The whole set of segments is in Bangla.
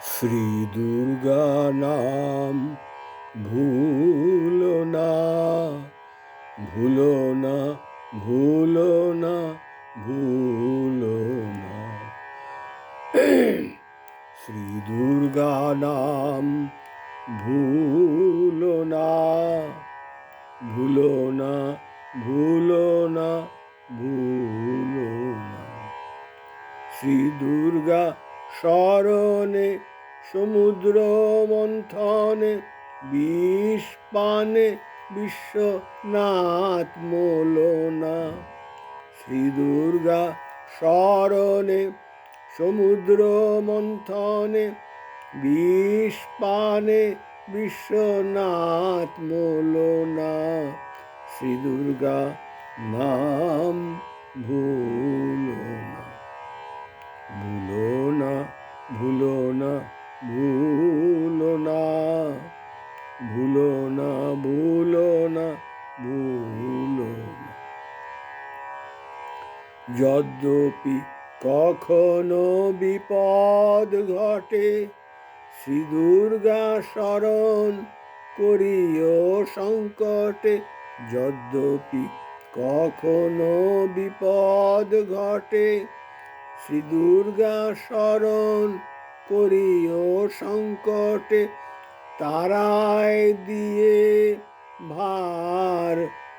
শ্রী দুর্গা নাম ভুলো না ভুলো না ভুলো না ভুলো না। শ্রী দুর্গা নাম ভুলো না ভুলো না ভুলো না ভুলো না। শ্রী দুর্গা স্মরণে সমুদ্র মন্থনে বিষ পানে বিশ্বনাথ মোলনা। শ্রী দুর্গা স্মরণে সমুদ্র মন্থনে বিষ পানে বিশ্বনাথ মোলনা। শ্রী দুর্গা নাম ভুলো। ভুলো না ভুলো না ভুলো না ভুলো না ভুলো না। যদ্যপি কখনো বিপদ ঘটে শ্রী দুর্গা শরণ করিও সংকটে। যদ্যপি কখনো বিপদ ঘটে শ্রী দুর্গা শরণ করিও সংকটে তারায় দিয়ে ভার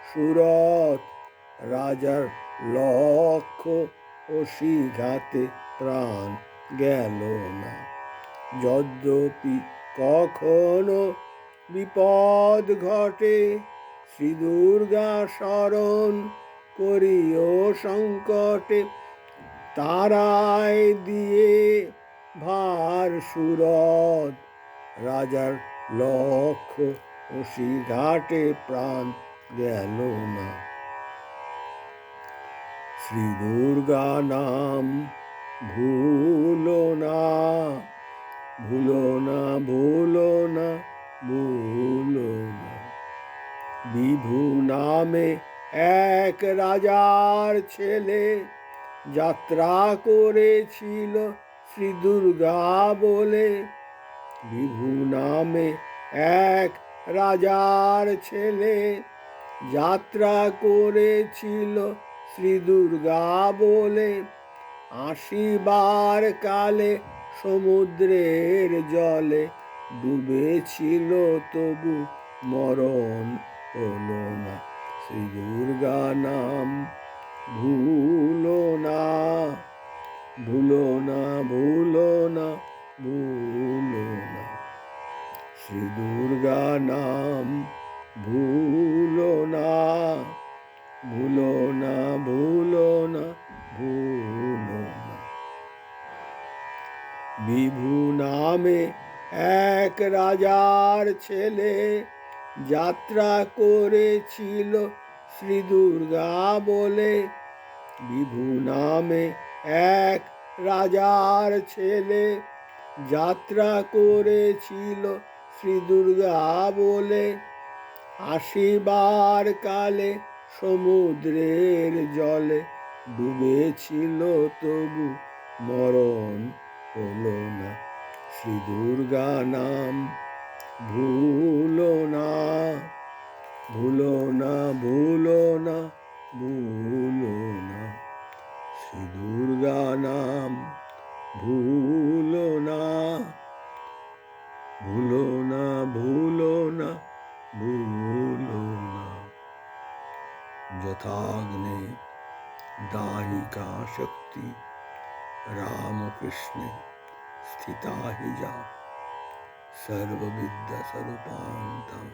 সুরত রাজার লক্ষ অসিঘাতে প্রাণ গেল না। যদ্যপি কখনো বিপদ ঘটে শ্রী দুর্গা শরণ করিও সংকটে তারায় দিয়ে ভার সুরত রাজার লক্ষ অসি ঘাটে প্রাণ গেল না। শ্রী দুর্গা নাম ভুলো না ভুলো না ভুলো না ভুলো না। বিভু নামে এক রাজার ছেলে যাত্রা করেছিল শ্রী দুর্গা বলে। বিভু নামে এক রাজার ছেলে। যাত্রা করেছিল শ্রী দুর্গা বলে। আসিবার কালে সমুদ্রের জলে ডুবেছিল, তবু মরণ হলো না। শ্রী দুর্গা নাম ভুলো না ভুলো না ভুলো না ভুলো না। শ্রী দুর্গা নাম ভুলো না ভুলো না ভুলো না ভুলো না। বিভু নামে এক রাজার ছেলে যাত্রা করেছিল শ্রী দুর্গা বলে বিভু নামে এক রাজার ছেলে যাত্রা করেছিল শ্রী দুর্গা বলে। আসিবার কালে সমুদ্রের জলে ডুবেছিল, তবু মরণ হলো না। শ্রী দুর্গা নাম ভুলো না ভুলো না ভুলো না, ভুলো শ্রী দুর্গা নাম ভুলো না ভুলো না ভুলো না ভুলো না যথাগ্নে দাহিকা শক্তি রামকৃষ্ণে স্থিতা হি যা সর্ববিদ্যা স্বরূপান্তং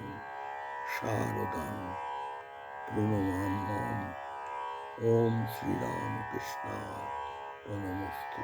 ओम श्री राम कृष्णा नमस्ते